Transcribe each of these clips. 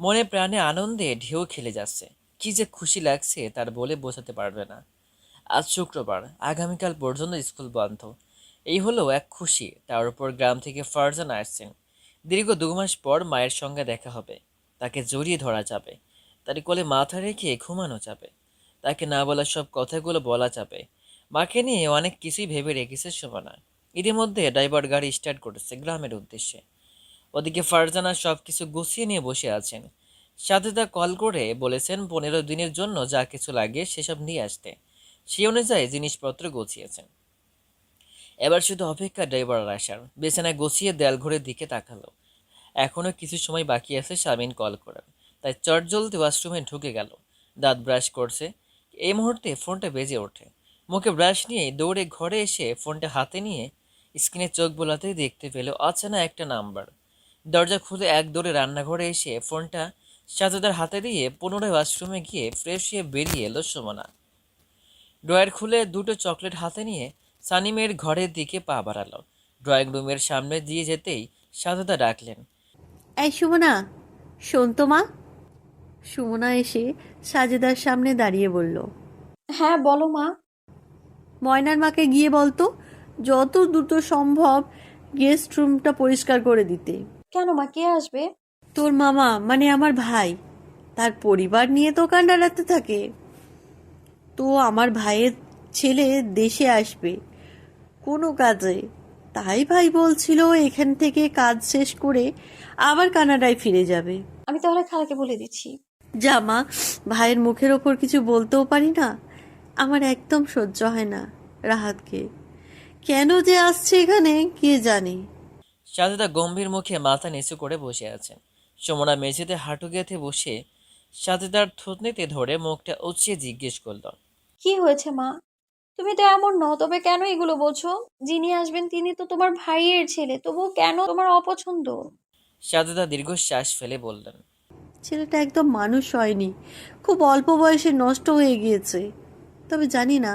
মনে প্রাণে আনন্দে ঢেউ খেলে যাচ্ছে। কি যে খুশি লাগছে তার বলে বোঝাতে পারবে না। আজ শুক্রবার, আগামীকাল পর্যন্ত স্কুল বন্ধ। এই হলো এক খুশি, তার উপর গ্রাম থেকে ফারজান আসছেন। দীর্ঘ দু মাস পর মায়ের সঙ্গে দেখা হবে। তাকে জড়িয়ে ধরা যাবে। তার কোলে মাথা রেখে ঘুমানো যাবে। তাকে না বলা সব কথাগুলো বলা যাবে। মাকে নিয়ে অনেক কিছুই ভেবে রেখেছে শোভনা। ইতিমধ্যে ড্রাইভার গাড়ি স্টার্ট করেছে গ্রামের উদ্দেশ্যে। ওদিকে ফারজানা সব কিছু গুছিয়ে নিয়ে বসে আছেন। সাথে সাথেদা কল করে বলেছেন পনেরো দিনের জন্য যা কিছু লাগে সেসব নিয়ে আসতে। সেই অনুযায়ী জিনিসপত্র গুছিয়েছেন। এবার শুধু অপেক্ষা ড্রাইভার আসার। বিছানায় গুছিয়ে দেয়াল ঘড়ির দিকে তাকালো। এখনও কিছু সময় বাকি আছে স্বামীন কল করার। তাই চট জলদি ওয়াশরুমে ঢুকে গেল। দাঁত ব্রাশ করছে। এই মুহূর্তে ফোনটা বেজে ওঠে। মুখে ব্রাশ নিয়ে দৌড়ে ঘরে এসে ফোনটা হাতে নিয়ে স্ক্রিনে চোখ বোলাতেই দেখতে পেল অচেনা একটা নাম্বার। দরজা খুলে এক দৌড়ে রান্নাঘরে এসে ফোনটা সাজেদার হাতে দিয়ে পুনরায় ওয়াশরুমে গিয়ে ফ্রেশ হয়ে বেরিয়ে এলো সুমনা। ড্রয়ার খুলে দুটো চকলেট হাতে নিয়ে সানিমের ঘরের দিকে পা বাড়ালো। ড্রয়িং রুমের সামনে দিয়ে যেতেই সাজেদা ডাকলেন এই সুমনা শোন তো মা। সুমনা এসে সাজেদার সামনে দাঁড়িয়ে বলল হ্যাঁ বলো মা। ময়নার মাকে গিয়ে বলতো যত দ্রুত সম্ভব গেস্ট রুমটা পরিষ্কার করে দিতে। কেন মা? কে আসবে? তোর মামা মানে আমার ভাই। তার পরিবার নিয়ে তো কান্ডারাতে থাকে। তো আমার ভাইয়ের ছেলে দেশে আসবে। কোনো কাজে। তাই ভাই বলছিল এখান থেকে কাজ শেষ করে আবার কানাডায় ফিরে যাবে। আমি তাহলে খালাকে বলে দিচ্ছি। জামা ভাইয়ের মুখের ওপর কিছু বলতেও পারি না। আমার একদম সহ্য হয় না রাহাতকে। কেন যে আসছে এখানে কে জানে? সাজেদা গম্ভীর মুখে মাথা নিচু করে বসে আছে। সুমনা মেঝেতে হাঁটু গেঁথে বসে সাজেদার থুতনিতে ধরে মুখটা উঁচিয়ে জিজ্ঞেস করল কি হয়েছে মা? তুমি তো এমন নও তবে কেন এগুলো বলছো? যিনি আসবেন তিনি তো তোমার ভাইয়ের ছেলে তবু কেন তোমার অপছন্দ? সাজেদা দীর্ঘশ্বাস ফেলে বললেন ছেলেটা একদম মানুষ হয়নি খুব অল্প বয়সে নষ্ট হয়ে গিয়েছে। তবে জানি না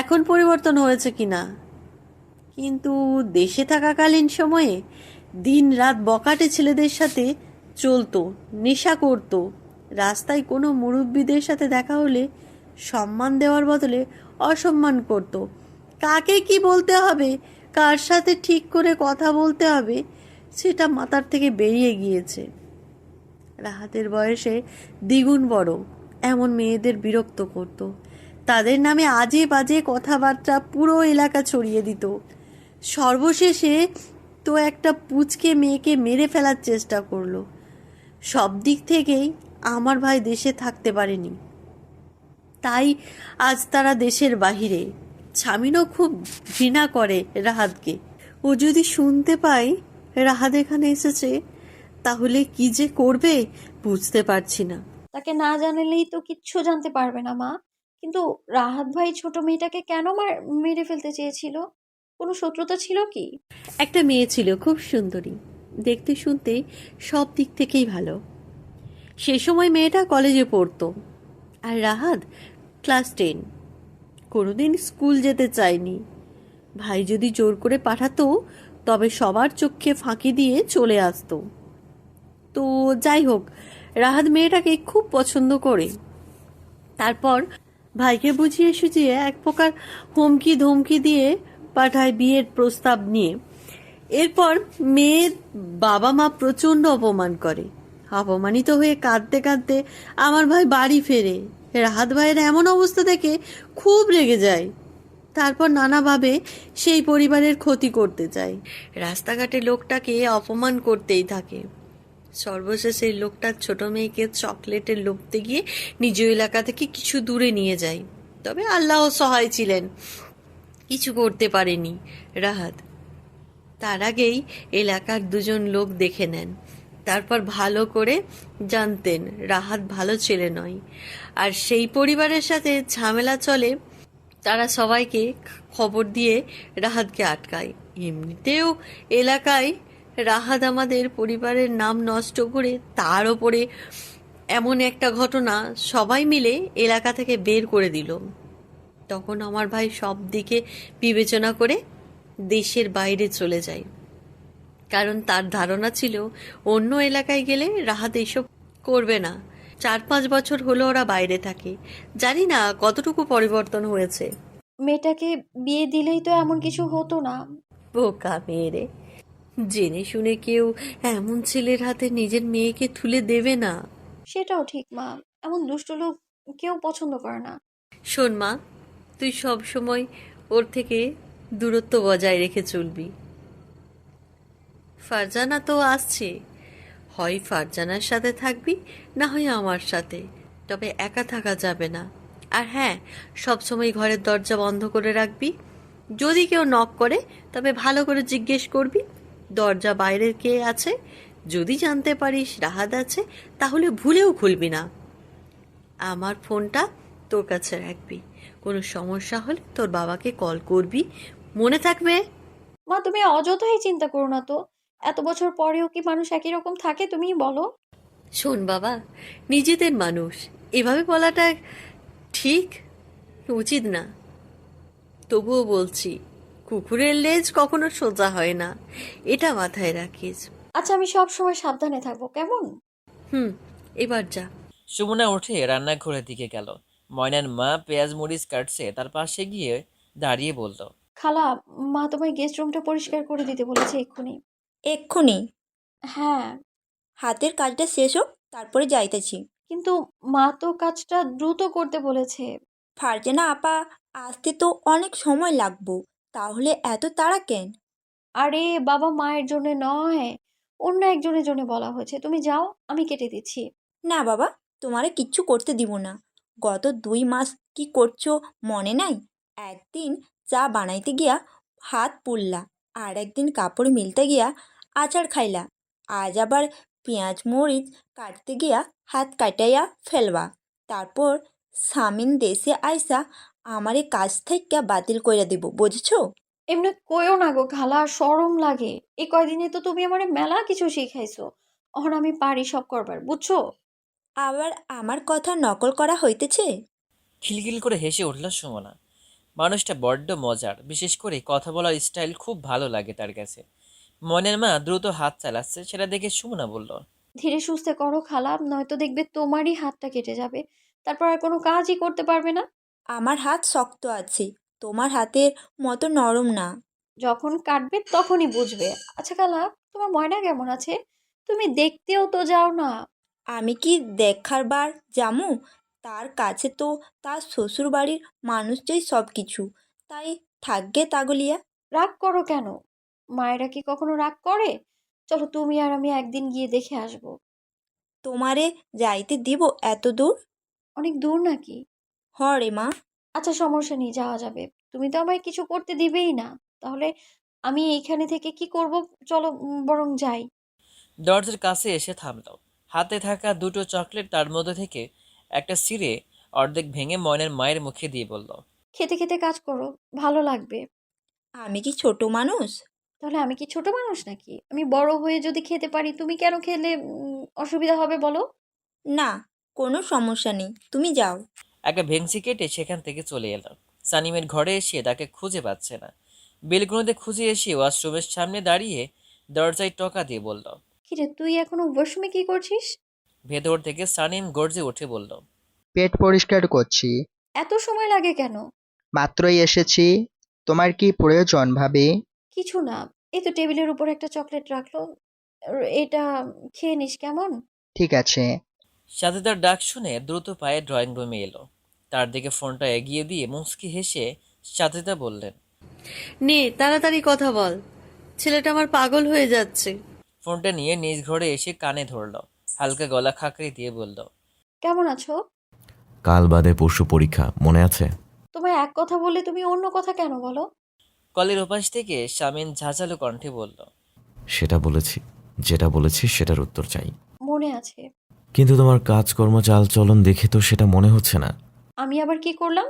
এখন পরিবর্তন হয়েছে কিনা। কিন্তু দেশে থাকাকালীন সময়ে দিন রাত বকাটে ছেলেদের সাথে চলতো, নেশা করতো। রাস্তায় কোনো মুরব্বীদের সাথে দেখা হলে সম্মান দেওয়ার বদলে অসম্মান করত। কাকে কি বলতে হবে, কার সাথে ঠিক করে কথা বলতে হবে, সেটা মাথার থেকে বেরিয়ে গিয়েছে। রাহাতের বয়সে দ্বিগুণ বড়, এমন মেয়েদের বিরক্ত করত। তাদের নামে আজে বাজে কথাবার্তা পুরো এলাকা ছড়িয়ে দিত। সর্বশেষে তো একটা পুচকে মেয়েকে মেরে ফেলার চেষ্টা করল। সব দিক থেকেই আমার ভাই দেশে থাকতে পারেনি। তাই আজ তারা দেশের বাহিরে। স্বামীনও খুব ঘৃণা করে রাহাতকে। ও যদি শুনতে পায় রাহাত এখানে এসেছে, তাহলে কি যে করবে বুঝতে পারছি না। তাকে না জানালেই তো কিচ্ছু জানতে পারবে না মা। কিন্তু রাহাত ভাই ছোট মেয়েটাকে কেন মার, মেরে ফেলতে চেয়েছিল? কোনো শত্রুতা ছিল কি? একটা মেয়ে ছিল, খুব সুন্দরী। দেখতে শুনতে সব দিক থেকেই ভালো। সে সময় মেয়েটা কলেজে পড়তো। আর রাহাত ক্লাস টেন। কোনোদিন স্কুল যেতে চায়নি। ভাই যদি জোর করে পাঠাতো, তবে সবার চোখে ফাঁকি দিয়ে চলে আসতো। তো যাই হোক, রাহাত মেয়েটাকে খুব পছন্দ করে। তারপর ভাইকে বুঝিয়ে সুঝিয়ে এক প্রকার হুমকি ধমকি দিয়ে পাঠায় বিয়ের প্রস্তাব নিয়ে। এরপর মেয়ের বাবা মা প্রচণ্ড অপমান করে। অপমানিত হয়ে কাঁদতে কাঁদতে আমার ভাই বাড়ি ফেরে। রাহাত ভাইয়ের এমন অবস্থা দেখে খুব রেগে যায়। তারপর নানাভাবে সেই পরিবারের ক্ষতি করতে চায়। রাস্তাঘাটে লোকটাকে অপমান করতেই থাকে। সর্বশেষে লোকটার ছোট মেয়েকে চকলেটের লোভতে গিয়ে নিজ এলাকা থেকে কিছু দূরে নিয়ে যায়। তবে আল্লাহ সহায় ছিলেন। কিছু করতে পারেনি। রাহাত, তার আগেই এলাকার দুজন লোক দেখে নেন। তারপর ভালো করে জানতেন রাহাত ভালো ছেলে নয়। আর সেই পরিবারের সাথে ঝামেলা চলে, তারা সবাইকে খবর দিয়ে রাহাতকে আটকায়। এমনিতেও এলাকায় রাহাত আমাদের পরিবারের নাম নষ্ট করে, তার ওপরে এমন একটা ঘটনা সবাই মিলে এলাকা থেকে বের করে দিল। তখন আমার ভাই সব দিকে বিবেচনা করে দেশের বাইরে চলে যায়। কারণ তার ধারণা ছিল অন্য এলাকায় গেলে রাহাত এইসব করবে না। চার পাঁচ বছর হলো ওরা বাইরে থাকে। জানি না কতটুকু পরিবর্তন হয়েছে। মেয়েটাকে বিয়ে দিলেই তো এমন কিছু হতো না। বোকা মেয়েরে জেনে শুনে কেউ এমন ছেলের হাতে নিজের মেয়েকে তুলে দেবে না। সেটাও ঠিক মা। এমন দুষ্ট লোক কেউ পছন্দ করে না। শোন মা তুই সব সময় ওর থেকে দূরত্ব বজায় রেখে চলবি। ফারজানা তো আসছে। হয় ফারজানার সাথে থাকবি, না হয় আমার সাথে। তবে একা থাকা যাবে না। আর হ্যাঁ সব সময় ঘরের দরজা বন্ধ করে রাখবি। যদি কেউ নক করে, তবে ভালো করে জিজ্ঞেস করবি, দরজা বাইরের কে আছে? যদি জানতে পারিস রাহাত আছে, তাহলে ভুলেও খুলবি না। আমার ফোনটা তোর কাছে রাখবি। সমস্যা হলে তোর বাবাকে কল করবি। মনে থাকবে? মা তুমি অযথাই চিন্তা করো না তো। এত বছর পরেও কি মানুষ একই রকম থাকে তুমি বলো। শোন বাবা নিজেদের মানুষ। এভাবে বলাটা ঠিক? উচিত না। তবুও বলছি কুকুরের লেজ কখনো সোজা হয় না। এটা মাথায় রাখিস। আচ্ছা আমি সব সময় সাবধানে থাকব কেমন? হুম এবার যা। সুমনা উঠে রান্নাঘরের দিকে গেল। ময়নার মা পেঁয়াজ মরিচ কাটছে তার পাশে গিয়ে দাঁড়িয়ে বলল খালা মা তোমায় গেস্ট রুমটা পরিষ্কার করে দিতে বলেছে এক্ষুনি। এক্ষুনি? হ্যাঁ। হাতের কাজটা শেষ হোক তারপরে যাইতেছি। কিন্তু মা তো কাজটা দ্রুত করতে বলেছে। ফারজানা আপা আসতে তো অনেক সময় লাগবো তাহলে এত তাড়া কেন? আরে বাবা মায়ের জন্য নয় অন্য একজনের জন্য বলা হয়েছে। তুমি যাও আমি কেটে দিচ্ছি। না বাবা তোমারে কিচ্ছু করতে দিব না। গত দুই মাস কি করছ মনে নাই? একদিন চা বানাইতে গিয়া হাত পুড়লা আর একদিন কাপড় মিলতে গিয়া আচার খাইলা। আজ আবার পেঁয়াজ মরিচ কাটতে গিয়া হাত কাটাইয়া ফেলবা। তারপর স্বামীন দেশে আইসা আমারে কাজ থেকে বাতিল কইরা দিব, বুঝছ? এমনি কইও না গো খালা সরম লাগে। এই কয়দিনে তো তুমি আমারে মেলা কিছু শিখাইছো। এখন আমি পারি সব করবার, বুঝছ? আবার আমার কথা নকল করা হইতেছে? খিলখিল করে হেসে উঠল সুমনা। মানুষটা বড্ড মজার বিশেষ করে কথা বলার স্টাইল খুব ভালো লাগে তার কাছে। মনের মা দ্রুত হাত চালাচ্ছে সেটা দেখে সুমনা বলল ধীরে সুস্থে করো খালা নয়তো দেখবে তোমারই হাতটা কেটে যাবে। তারপর আর কোনো কাজই করতে পারবে না? আমার হাত শক্ত আছে তোমার হাতের মতো নরম না। যখন কাটবে তখনই বুঝবে। আচ্ছা খালা তোমার ময়না কেমন আছে? তুমি দেখতেও তো যাও না। আমি কি দেখার বার জামু? তার কাছে তো তার শ্বশুর বাড়ির মানুষটাই সব কিছু তাই থাকবে তাগলিয়া। রাগ করো কেন? মায়েরা কি কখনো রাগ করে? চলো তুমি আর আমি একদিন গিয়ে দেখে আসব। তোমারে যাইতে দিব এত দূর? অনেক দূর নাকি? হরে মা। আচ্ছা সমস্যা নেই যাওয়া যাবে। তুমি তো আমায় কিছু করতে দিবেই না। তাহলে আমি এইখানে থেকে কি করব? চলো বরং যাই। দরজার কাছে এসে থামল হাতে থাকা দুটো চকলেট তার মধ্যে থেকে একটা সিরে অর্ধেক ভেঙে ময়নের মায়ের মুখে দিয়ে বলল খেতে খেতে কাজ করো ভালো লাগবে। আমি কি ছোট মানুষ? তাহলে আমি কি ছোট মানুষ নাকি? আমি বড় হয়ে যদি খেতে পারি তুমি কেন খেলে উম, অসুবিধা হবে বলো? না কোনো সমস্যা নেই তুমি যাও। একটা ভেংসি কেটে সেখান থেকে চলে এলো। সানিমের ঘরে এসে তাকে খুঁজে পাচ্ছে না। বেলকুনিতে খুঁজে এসে ওয়াশরুমের সামনে দাঁড়িয়ে দরজায় টকা দিয়ে বলল কিরে তুই এখনও ওয়াশরুমে কি করছিস? ভেতর থেকে সানিম গর্জে উঠে বলল পেট পরিষ্কার করছি। এত সময় লাগে কেন? মাত্রই এসেছি। তোমার কি প্রয়োজন ভাবি? কিছু না এই তো টেবিলের উপর একটা চকলেট রাখল। এটা খেয়ে নিস কেমন? ঠিক আছে। সাথে তার ডাক শুনে দ্রুত পায়ে ড্রয়িং রুমে এলো। তার দিকে ফোনটা এগিয়ে দিয়ে মুচকি হেসে সাথিতা বললেন নে তাড়াতাড়ি কথা বল। ছেলেটা আমার পাগল হয়ে যাচ্ছে। ফোনটা নিয়ে নিজ ঘরে এসে কানে ধরল। হালকা গলা খাকড়ি দিয়ে বলল কেমন আছো? কাল বাদে পরশু পরীক্ষা মনে আছে? তোমায় এক কথা বললে তুমি অন্য কথা কেন বলো? কলের ওপাশ থেকে স্বামীন ঝাঁঝালো কণ্ঠে বলল সেটা বলেছি যেটা বলেছি সেটার উত্তর চাই। মনে আছে। কিন্তু তোমার কাজকর্ম চাল চলন দেখে তো সেটা মনে হচ্ছে না। আমি আবার কি করলাম?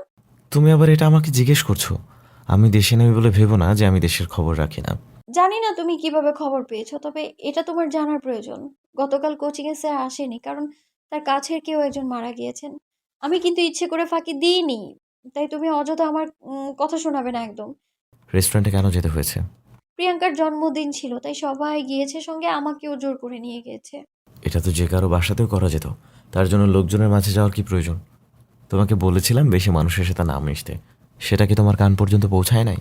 তুমি আবার এটা আমাকে জিজ্ঞেস করছ? আমি দেশে নেই বলে ভেবো না যে আমি দেশের খবর রাখি না। জানি না তুমি কীভাবে খবর পেয়েছ তবে এটা তোমার জানার প্রয়োজন। গতকাল কোচিং এ স্যার আসেনি কারণ তার কাছের কেউ একজন মারা গিয়েছেন। আমি কিন্তু ইচ্ছে করে ফাঁকি দিইনি তাই তুমি অযথা আমার কথা শোনাবে না একদম। রেস্টুরেন্টে কেন যেতে হয়েছে? প্রিয়াঙ্কার জন্মদিন ছিল তাই সবাই গিয়েছে সঙ্গে আমাকেও জোর করে নিয়ে গিয়েছে। এটা তো যে কারও বাসাতেও করা যেত তার জন্য লোকজনের মাঝে যাওয়ার কি প্রয়োজন? তোমাকে বলেছিলাম বেশি মানুষের সাথে না মিশতে সেটা কি তোমার কান পর্যন্ত পৌঁছায় নাই?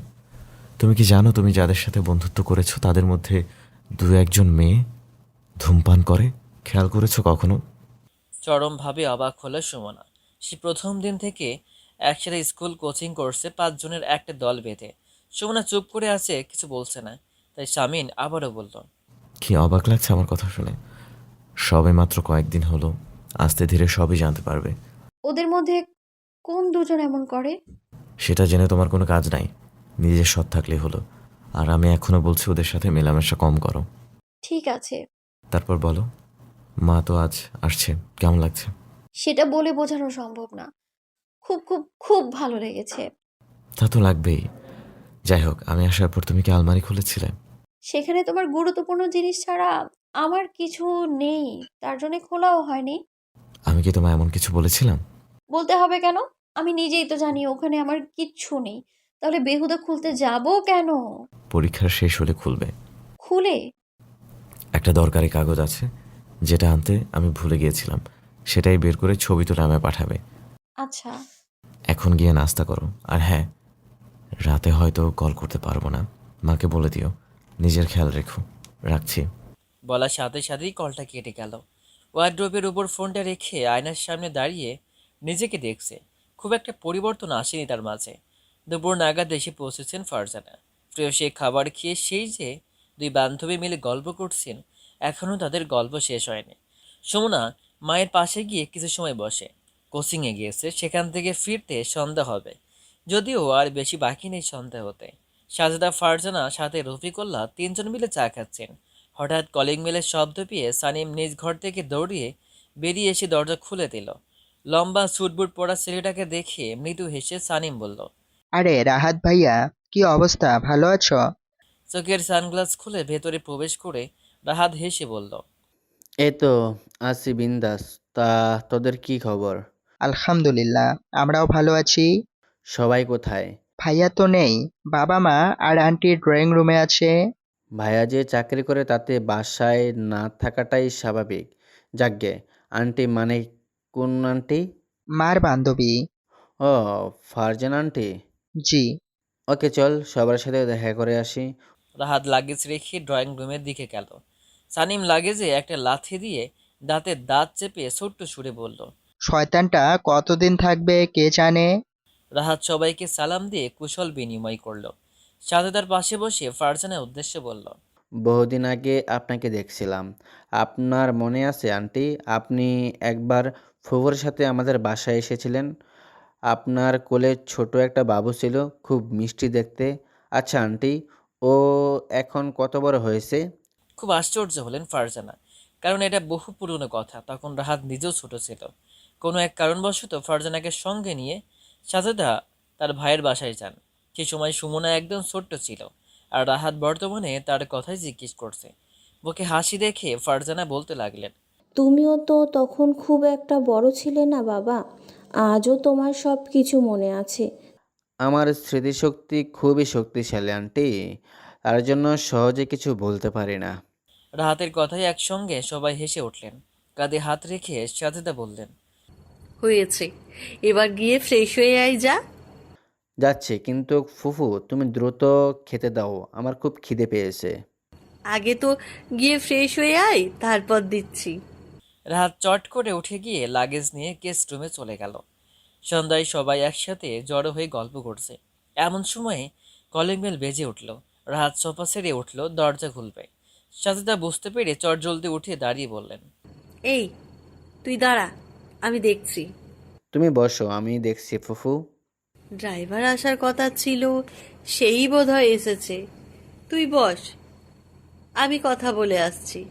তুমি কি জানো তুমি যাদের সাথে বন্ধুত্ব করেছ তাদের মধ্যে দু একজন মেয়ে ধূমপান করে? খেয়াল করেছ কখনো? চরমভাবে অবাক হলো সুমনা। সে প্রথম দিন থেকে একসাথে স্কুল কোচিং করছে পাঁচজনের একটা দল বেঁধে। সুমনা চুপ করে আছে কিছু বলছে না। তাই শামিন আবারও বলল কি অবাক লাগছে আমার কথা শুনে। সবে মাত্র কয়েকদিন হলো আস্তে ধীরে সবই জানতে পারবে। ওদের মধ্যে কোন দুজন এমন করে? সেটা জেনে তোমার কোনো কাজ নাই। নিজের সৎ থাকলেই হলো। আর আমি এখনও বলছি ওদের সাথে মেলামেশা কম করো। ঠিক আছে। তারপর বলো মা তো আজ আসছে কেমন লাগছে? সেটা বলে বোঝানো সম্ভব না। খুব খুব খুব ভালো লেগেছে। তা তো লাগবেই। যাই হোক আমি আসার পর তুমি কি আলমারি খুলেছিলে? সেখানে তোমার গুরুত্বপূর্ণ জিনিস ছাড়া আমার কিছু নেই। তার জন্য খোলাও হয়নি। আমি কি তোমায় এমন কিছু বলেছিলাম? বলতে হবে কেন? আমি নিজেই তো জানি ওখানে আমার কিচ্ছু নেই। তাহলে বেহুদা খুলতে যাব কেন? পরীক্ষা শেষ হলে খুলবে। খুলে? একটা দরকারি কাগজ আছে যেটা আনতে আমি ভুলে গিয়েছিলাম। সেটাই বের করে ছবি তুলে আমায় পাঠাবে। আচ্ছা। এখন গিয়ে নাস্তা করো। আর হ্যাঁ রাতে হয়তো কল করতে পারব না। মাকে বলে দিও। নিজের খেয়াল রেখো। রাখছি। বলার সাথে সাথেই কলটা কেটে গেল। ওয়ার্ড্রোবের উপর ফোনটা রেখে আয়নার সামনে দাঁড়িয়ে নিজেকে দেখছে। খুব একটা পরিবর্তন আসেনি তার মাঝে। দুপুর নাগাদ এসে পৌঁছেছেন ফারজানা। প্রিয় সে খাবার খেয়ে সেই যে দুই বান্ধবী মিলে গল্প করছেন এখনও তাদের গল্প শেষ হয়নি। সুমনা মায়ের পাশে গিয়ে কিছু সময় বসে। কোচিংয়ে গিয়েছে, সেখান থেকে ফিরতে সন্ধ্যা হবে। যদিও আর বেশি বাকি নেই সন্ধ্যা হতে। সাজেদা, ফারজানা সাথে রফিকুল্লাহ তিনজন মিলে চা খাচ্ছেন। হঠাৎ কলিং মেলের শব্দ পেয়ে সানিম নিজ ঘর থেকে দৌড়িয়ে বেরিয়ে এসে দরজা খুলে দিল। লম্বা সুটবুট পরা ছেলেটাকে দেখে মৃদু হেসে সানিম বলল আরে রাহাত ভাইয়া কি অবস্থা? ভালো আছো? চোখের সানগ্লাস খুলে ভেতরে প্রবেশ করে রাহাত হেসে বলল এই তো আছি বিন্দাস। তা তোদের কি খবর? আলহামদুলিল্লাহ আমরাও ভালো আছি। সবাই কোথায়? ভাইয়া তো নেই। বাবা মা আর আন্টি ড্রয়িং রুমে আছে। ভাইয়া যে চাকরি করে তাতে বাসায় না থাকাটাই স্বাভাবিক। যাকগে আন্টি মানে কোন আন্টি? মার বান্ধবী। ও ফারজান আন্টি? জি। ওকে চল সবার সাথে দেখা করে আসি। রাহাত লাগেজ রেখে ড্রয়িং রুমের দিকে গেল। সানিম লাগেজে একটা লাথি দিয়ে দাঁতে দাঁত চেপে ছোট্ট সুরে বলল শয়তানটা কতদিন থাকবে কে জানে? রাহাত সবাইকে সালাম দিয়ে কুশল বিনিময় করল। সাথে তার পাশে বসে ফারজানের উদ্দেশ্যে বলল বহুদিন আগে আপনাকে দেখছিলাম। আপনার মনে আছে আন্টি? আপনি একবার ফুফুর সাথে আমাদের বাসায় এসেছিলেন? আপনার কোলে ছোট একটা বাবু ছিল খুব মিষ্টি দেখতে। আচ্ছা আন্টি ও এখন কত বড় হয়েছে? খুব আশ্চর্য হলেন ফারজানা কারণ এটা বহু পুরনো কথা তখন রাহাত নিজেও ছোট ছিল। কোনো এক কারণবশত ফারজানাকে সঙ্গে নিয়ে সাজেদা তার ভাইয়ের বাসায় যান। সে সময় সুমনা একদম ছোট্ট ছিল আর রাহাত বর্তমানে তার কথাই জিজ্ঞেস করছে। বুকে হাসি দেখে ফারজানা বলতে লাগলেন তুমিও তো তখন খুব একটা বড় ছিলে না বাবা। আজও তোমার সব কিছু মনে আছে। আমার স্মৃতিশক্তি খুবই শক্তিশালী আন্টি। তার জন্য সহজে কিছু বলতে পারি না। রাহাতের কথায় একসঙ্গে সবাই হেসে উঠলেন। কাঁধে হাত রেখে সাজেদা বললেন হয়েছে। এবার গিয়ে ফ্রেশ হয়ে আয় যা। যাচ্ছে কিন্তু ফুফু তুমি দ্রুত খেতে দাও। আমার খুব খিদে পেয়েছে। আগে তো গিয়ে ফ্রেশ হয়ে আয় তারপর দিচ্ছি। রাহাত চট করে উঠে গিয়ে লাগেজ নিয়ে গেস্ট রুমে চলে গেল। সন্ধ্যায় সবাই একসাথে জড়ো হয়ে গল্প করছে। এমন সময়ে কলিং বেল বেজে উঠল। রাহাত সোফা সেরে উঠল দরজা খুলবে। সাথে বুঝতে পেরে চট জলদি উঠে দাঁড়িয়ে বললেন এই তুই দাঁড়া আমি দেখছি। তুমি বসো আমি দেখছি ফুফু। ড্রাইভার আসার কথা ছিল সেই বোধহয় এসেছে। তুই বস আমি কথা বলে আসছি।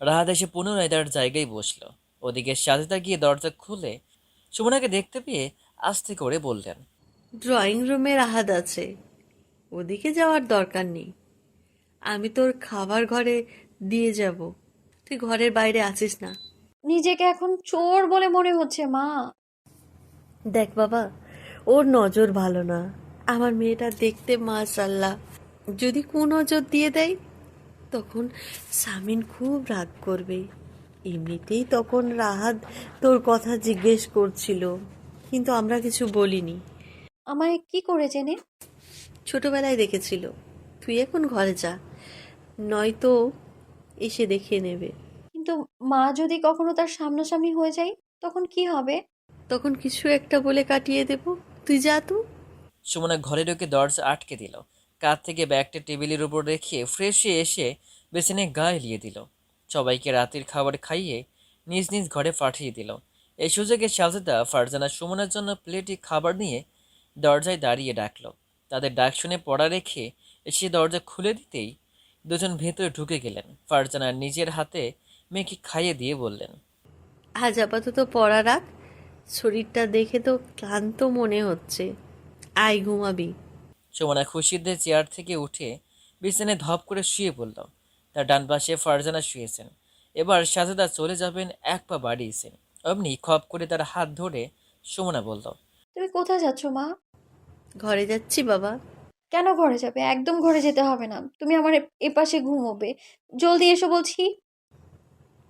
রাহাত এসে পুনরায় তার জায়গায় বসল। ওদিকে সাজেদা গিয়ে দরজা খুলে সুমনাকে দেখতে পেয়ে আস্তে করে বললেন ড্রয়িং রুমে রাহাত আছে। ওদিকে যাওয়ার দরকার নেই। আমি তোর খাবার ঘরে দিয়ে যাব। তুই ঘরের বাইরে আছিস না। নিজেকে এখন চোর বলে মনে হচ্ছে মা। দেখ বাবা ওর নজর ভালো না। আমার মেয়েটা দেখতে মাশাল্লাহ যদি কোন নজর দিয়ে দেয় তখন সামিন খুব রাগ করবে। এমনিতেই তখন রাহাত তোর কথা জিজ্ঞেস করছিল কিন্তু আমরা কিছু বলিনি। আমায় কি করে জেনে? ছোটবেলায় দেখেছিল তুই এখন ঘরে যা নয়তো এসে দেখে নেবে। কিন্তু মা যদি কখনো তার সামনাসামনি হয়ে যায় তখন কি হবে? তখন কিছু একটা বলে কাটিয়ে দেব। তুই যা তো। সুমনা ঘরে ঢুকে দরজা আটকে দিল। কাঁধ থেকে ব্যাগটা টেবিলের উপর রেখে ফ্রেশ এসে বেসিনে গা এলিয়ে দিল। সবাইকে রাতের খাবার খাইয়ে নিজ নিজ ঘরে পাঠিয়ে দিল। এই সুযোগে শাহজাদা ফারজানা, সুমনার জন্য প্লেটে খাবার নিয়ে দরজায় দাঁড়িয়ে ডাকলো। তাদের ডাক শুনে পড়া রেখে এসে দরজা খুলে দিতেই দুজন ভেতরে ঢুকে গেলেন। ফারজানা নিজের হাতে মেয়েকে খাইয়ে দিয়ে বললেন, আজ আপাতত পড়া রাখ শরীরটা দেখে তো ক্লান্ত মনে হচ্ছে। আয়, ঘুমাবি। সুমনা খুশিতে চেয়ার থেকে উঠে বিছানায় ধপ করে শুয়ে পড়ল। তার ডান পাশে ফারজানা শুয়েছেন। এবার সাজেদা চলে যাবেন এক পা বাড়িয়েছেন অমনি খপ করে তার হাত ধরে সুমনা বলল তুমি কোথায় যাচ্ছ মা? ঘরে যাচ্ছি বাবা। কেন ঘরে যাবে? একদম ঘরে যেতে হবে না। তুমি আমার এ- এপাশে ঘুমোবে। জলদি এসো বলছি।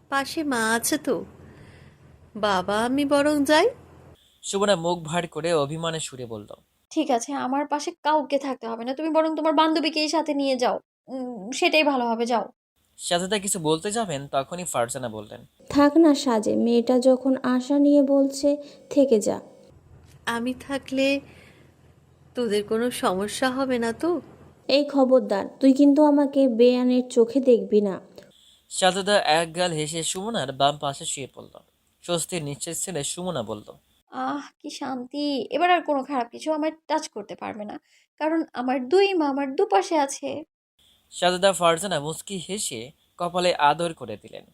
পাশে মা আছে তো। বাবা আমি বরং যাই। সুমনা মুখ ভার করে অভিমানে সুরে বলল ঠিক আছে আমার পাশে কাউকে থাকতে হবে না। তুমি বরং তোমার বান্ধবীকে এই সাথে নিয়ে যাও। সেটাই ভালো হবে যাও। সাজেদা কিছু বলতে যাবেন তখনই ফারজানা বললেন। থাক না সাজে মেয়েটা যখন আশা নিয়ে বলছে থেকে যা। আমি থাকলে তোদের কোনো সমস্যা হবে না তো? এই খবরদার তুই কিন্তু আমাকে বেয়ানের চোখে দেখবি না। সাজেদা এক গাল হেসে সুমনার বাম পাশে শুয়ে পড়ল। স্বস্তির নিশ্চয় ছেলে সুমনা বলল আহ, কি শান্তি। এবার আর কোনো খারাপ কিছু আমার টাচ করতে পারবে না। কারণ আমার দুই মা আমার দুপাশে আছে। সাজেদা ফারজানা মুচকি হেসে কপালে আদর করে দিলেন।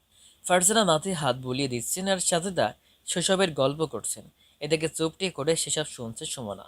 ফারজানা মাথায় হাত বুলিয়ে দিচ্ছেন আর সাজেদা শৈশবের গল্প করছেন। এটাকে চুপটি করে সেসব শুনছে সুমনা।